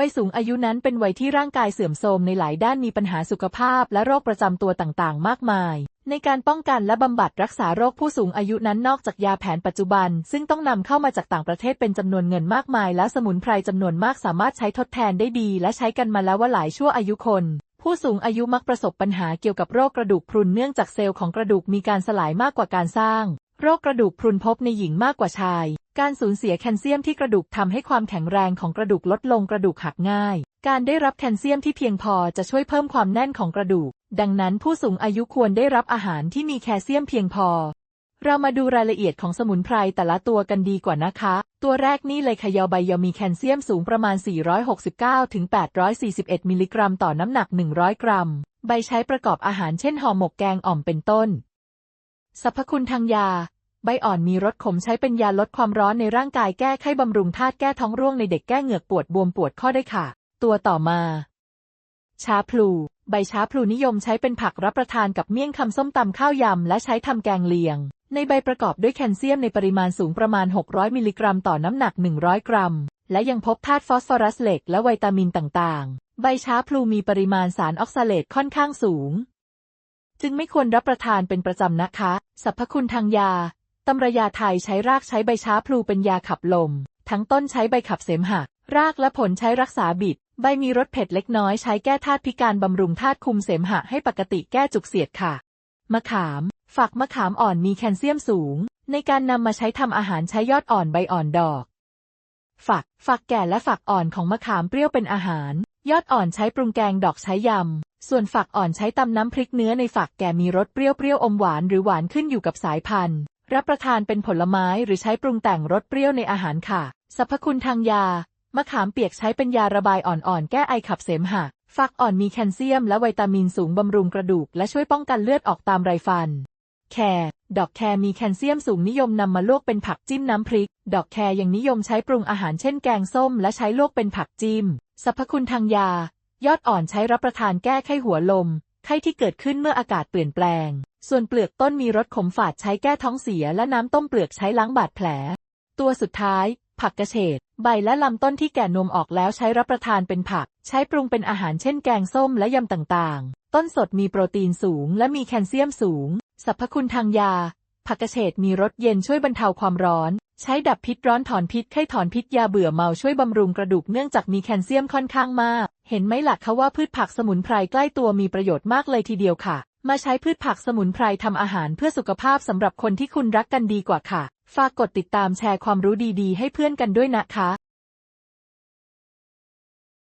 วัยสูงอายุนั้นเป็นวัยที่ร่างกายเสื่อมโทรมในหลายด้านมีปัญหาสุขภาพและโรคประจำตัวต่างๆ มากมาย ในการป้องกันและบำบัดรักษาโรคผู้สูงอายุนั้นนอกจากยาแผนปัจจุบัน ซึ่งต้องนำเข้ามาจากต่างประเทศเป็นจำนวนเงินมากมาย และสมุนไพรจำนวนมากสามารถใช้ทดแทนได้ดี และใช้กันมาแล้วว่าหลายชั่วอายุคนผู้สูงอายุมักประสบปัญหาเกี่ยวกับโรคกระดูกพรุนเนื่องจากเซลล์ของกระดูกมีการสลายมากกว่าการสร้าง โรคกระดูกพรุนพบในหญิงมากกว่าชาย การสูญเสียแคลเซียมที่กระดูกทำให้ความแข็งแรงของกระดูกลดลงกระดูกหักง่าย การได้รับแคลเซียมที่เพียงพอจะช่วยเพิ่มความแน่นของกระดูก ดังนั้นผู้สูงอายุควรได้รับอาหารที่มีแคลเซียมเพียงพอ เรามาดูรายละเอียดของสมุนไพรแต่ละตัวกันดีกว่านะคะ ตัวแรกนี่เลยขยอใบยอมีแคลเซียมสูงประมาณ 469-841 มิลลิกรัมต่อน้ำหนัก 100 กรัม ใบใช้ประกอบอาหารเช่นห่อหมกแกงอ่อมเป็นต้นสรรพคุณทางยา ใบอ่อนมีรสขมใช้เป็นยาลดความร้อนในร่างกายแก้ไข้บำรุงธาตุแก้ท้องร่วงในเด็กแก้เหงือกปวดบวมปวดข้อได้ค่ะ ตัวต่อมาชาพลู ใบชาพลูนิยมใช้เป็นผักรับประทานกับเมี่ยงคำส้มตำข้าวยำ และใช้ทำแกงเลียง ในใบประกอบด้วยแคลเซียมในปริมาณสูงประมาณ 600 มิลลิกรัมต่อน้ำหนัก 100 กรัม และยังพบธาตุฟอสฟอรัสเหล็กและวิตามินต่างๆ ใบชาพลูมีปริมาณสารออกซาเลตค่อนข้างสูง จึงไม่ควรรับประทานเป็นประจำนะคะ สรรพคุณทางยา ตำรายาไทยใช้รากใช้ใบช้าพลูเป็นยาขับลม ทั้งต้นใช้ใบขับเสมหะ รากและผลใช้รักษาบิด ใบมีรสเผ็ดเล็กน้อยใช้แก้ธาตุพิการบำรุงธาตุคุมเสมหะให้ปกติแก้จุกเสียดค่ะ มะขาม ฝักมะขามอ่อนมีแคลเซียมสูง ในการนำมาใช้ทำอาหารใช้ยอดอ่อนใบอ่อนดอก ฝัก ฝักแก่และฝักอ่อนของมะขามเปรี้ยวเป็นอาหาร ยอดอ่อนใช้ปรุงแกงดอกใช้ยำ ส่วนฝักอ่อนใช้ตำน้ำพริกเนื้อในฝักแก่มีรสเปรี้ยวๆอมหวานหรือหวานขึ้นอยู่กับสายพันธุ์ รับประทานเป็นผลไม้หรือใช้ปรุงแต่งรสเปรี้ยวในอาหารค่ะ สรรพคุณทางยามะขามเปียกใช้เป็นยาระบายอ่อนๆ แก้ไอขับเสมหะฝักอ่อนมีแคลเซียมและวิตามินสูงบำรุงกระดูก และช่วยป้องกันเลือดออกตามไรฟัน แครดอกแครมีแคลเซียมสูงนิยมนำมาลวกเป็นผักจิ้มน้ำพริก ดอกแครยังนิยมใช้ปรุงอาหารเช่นแกงส้ม และใช้ลวกเป็นผักจิ้ม สรรพคุณทางยา ยอดอ่อนใช้รับประทานแก้ไข้หัวลม ไข้ที่เกิดขึ้นเมื่ออากาศเปลี่ยนแปลง ส่วนเปลือกต้นมีรสขมฝาดใช้แก้ท้องเสียและน้ำต้มเปลือกใช้ล้างบาดแผล ตัวสุดท้าย ผักกระเฉด ใบและลำต้นที่แก่นมออกแล้วใช้รับประทานเป็นผัก ใช้ปรุงเป็นอาหารเช่นแกงส้มและยำต่างๆ ต้นสดมีโปรตีนสูงและมีแคลเซียมสูง สรรพคุณทางยา ผักกระเฉดมีรสเย็นช่วยบรรเทาความร้อน ใช้ดับพิษร้อนถอนพิษไข้ถอนพิษยาเบื่อเมาช่วยบำรุงกระดูกเนื่องจากมีแคลเซียมค่อนข้างมาก เห็นไหมล่ะคะว่าพืชผักสมุนไพรใกล้ตัวมีประโยชน์มากเลยทีเดียวค่ะ มาใช้พืชผักสมุนไพรทำอาหารเพื่อสุขภาพสำหรับคนที่คุณรักกันดีกว่าค่ะ ฝากกดติดตามแชร์ความรู้ดีๆ ให้เพื่อนกันด้วยนะคะ